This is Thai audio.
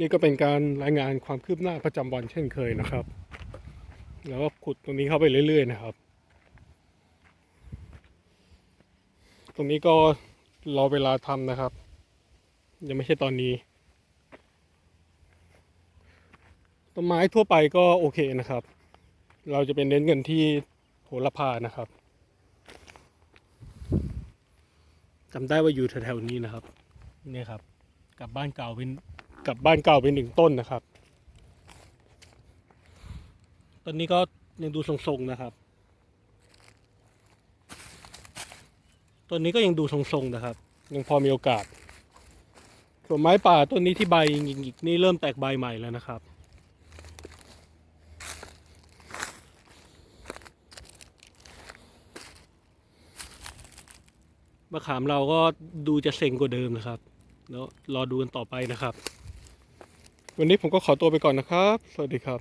นี่ก็เป็นการรายงานความคืบหน้าประจำวันเช่นเคยนะครับ แล้วก็ขุดตรงนี้เข้าไปเรื่อย ๆ นะครับ ตรงนี้ก็รอเวลาทำนะครับ ยังไม่ใช่ตอนนี้ ต้นไม้ทั่วไปก็โอเคนะครับ เราจะเป็นเน้นเงินที่โหระพานะครับจำได้ว่าอยู่แถวๆนี้นะครับ นี่ครับ กลับบ้านเก่าเป็น กับบ้านเก่าเป็นหนึ่งต้นนะครับ ต้นนี้ก็ยังดูทรงๆนะครับ ต้นนี้ก็ยังดูทรงๆนะครับ ยังพอมีโอกาส ส่วนไม้ป่าต้นนี้ที่ใบหงิกๆนี่เริ่มแตกใบใหม่แล้วนะครับมะขามเราก็ดูจะเซ็งกว่าเดิมนะครับ แล้วรอดูกันต่อไปนะครับ วันนี้ผมก็ขอตัวไปก่อนนะครับ สวัสดีครับ